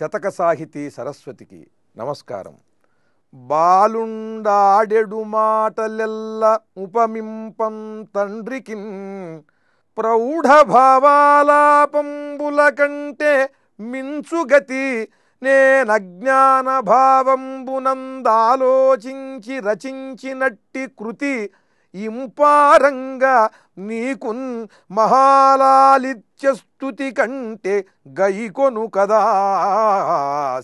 శతక సాహితీ సరస్వతికి నమస్కారం. బాలుండాడెడు మాటలెల్ల ఉపమింపం తండ్రికి ప్రౌఢభావాలాపంబుల కంటే మించుగతి నేనజ్ఞాన భావంబునందాలోచించి రచించినట్టి కృతి ఇంపారంగా నీకున్ మహాలాలిత్యస్తుతి కంటే గైకొను కదా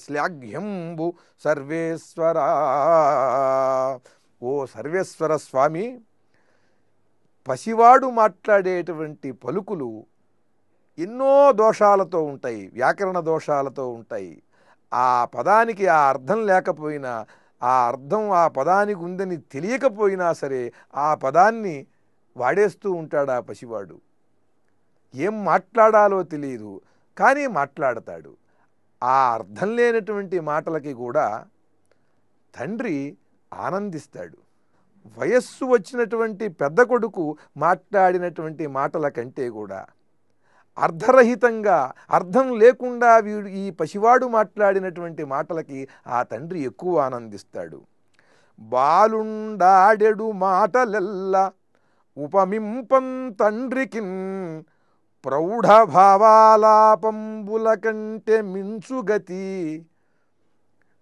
శ్లాఘ్యంబు సర్వేశ్వరా. ఓ సర్వేశ్వర స్వామి పసివాడు మాట్లాడేటువంటి పలుకులు ఎన్నో దోషాలతో ఉంటాయి వ్యాకరణ దోషాలతో ఉంటాయి. ఆ పదానికి ఆ అర్థం లేకపోయినా ఆ అర్థం ఆ పదానికి ఉందని తెలియకపోయినా సరే ఆ పదాన్ని వాడేస్తూ ఉంటాడు ఆ పసివాడు. ఏం మాట్లాడాలో తెలియదు కానీ మాట్లాడతాడు. ఆ అర్థం లేనటువంటి మాటలకి కూడా తండ్రి ఆనందిస్తాడు. వయస్సు వచ్చినటువంటి పెద్ద కొడుకు మాట్లాడినటువంటి మాటల కంటే కూడా అర్ధరహితంగా అర్థం లేకుండా వీడు ఈ పసివాడు మాట్లాడినటువంటి మాటలకి ఆ తండ్రి ఎక్కువ ఆనందిస్తాడు. బాలుండాడెడు మాటలెల్ల ఉపమింపం తండ్రికిన్ ప్రౌఢ భావాలాపంబుల కంటే మించుగతి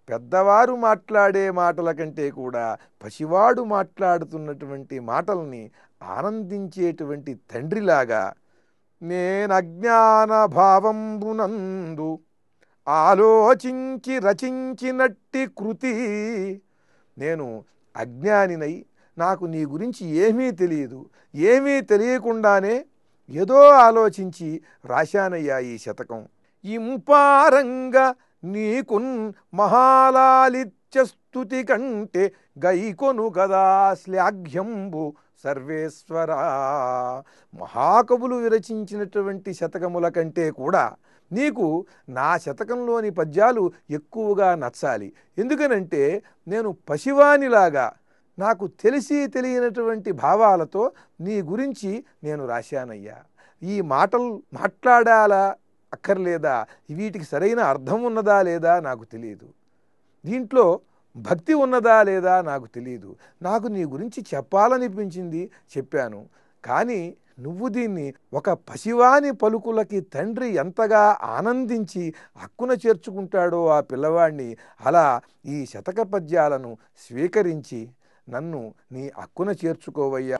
పెద్దవారు మాట్లాడే మాటల కంటే కూడా పసివాడు మాట్లాడుతున్నటువంటి మాటల్ని ఆనందించేటువంటి తండ్రిలాగా నేనజ్ఞానభావంబునందు ఆలోచించి రచించినట్టి కృతి. నేను అజ్ఞానినై నాకు నీ గురించి ఏమీ తెలియదు. ఏమీ తెలియకుండానే ఏదో ఆలోచించి రాశానయ్యా ఈ శతకం. ఇంపారంగా నీకున్ మహాలాలిత్యస్తుతి కంటే గైకొను గదా శ్లాఘ్యంబు సర్వేశ్వరా. మహాకవులు విరచించినటువంటి శతకముల కంటే కూడా నీకు నా శతకంలోని పద్యాలు ఎక్కువగా నచ్చాలి. ఎందుకనంటే నేను పసివానిలాగా నాకు తెలిసి తెలియనటువంటి భావాలతో నీ గురించి నేను రాశానయ్యా. ఈ మాటలు మాట్లాడాలా అక్కర్లేదా? వీటికి సరైన అర్థం ఉన్నదా లేదా నాకు తెలియదు దీంట్లో భక్తి ఉన్నదా లేదా నాకు తెలియదు నాకు నీ గురించి చెప్పాలనిపించింది చెప్పాను. కానీ నువ్వు దీన్ని ఒక పసివాని పలుకులకి తండ్రి ఎంతగా ఆనందించి హక్కున చేర్చుకుంటాడో ఆ పిల్లవాడిని అలా ఈ శతక పద్యాలను స్వీకరించి నన్ను నీ హక్కున చేర్చుకోవయ్యా.